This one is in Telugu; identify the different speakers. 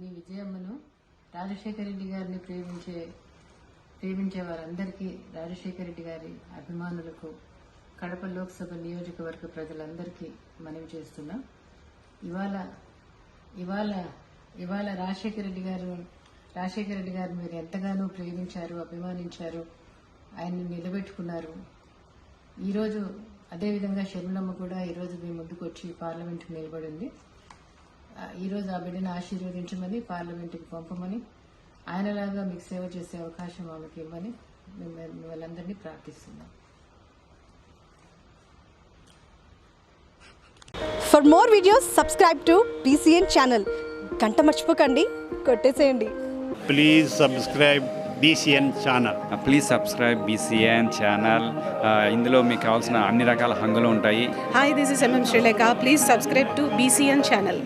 Speaker 1: మీ రాజశేఖర రెడ్డి గారిని ప్రేమించే ప్రేమించే వారందరికీ రాజశేఖర రెడ్డి గారి అభిమానులకు కడప లోక్సభ నియోజకవర్గ ప్రజలందరికీ మనవి చేస్తున్నాం. ఇవాళ ఇవాళ ఇవాళ రాజశేఖర రెడ్డి గారు రాజశేఖర రెడ్డి గారు మీరు ఎంతగానో ప్రేమించారు అభిమానించారు ఆయన్ని నిలబెట్టుకున్నారు. ఈరోజు అదేవిధంగా షర్మిలమ్మ కూడా ఈరోజు మీ ముందుకు వచ్చి పార్లమెంట్కి నిలబడింది. ఈరోజు ఆ బిడ్డను ఆశీర్వదించమని పార్లమెంటుకి పంపమని ఆయనలాగా మీకు సేవ చేసే అవకాశం ఆమెకి ఇవ్వమని మిమ్మల్ని ప్రార్థిస్తున్నాం
Speaker 2: for more videos subscribe to BCN channel గంట మర్చిపోకండి కొట్టేసేయండి
Speaker 3: please subscribe BCN channel.
Speaker 4: Please subscribe BCN channel ఇందులో మీకు కావాల్సిన అన్ని రకాల హంగులు ఉంటాయి
Speaker 5: Hi, this is MM Sri Lanka. Please subscribe to BCN channel.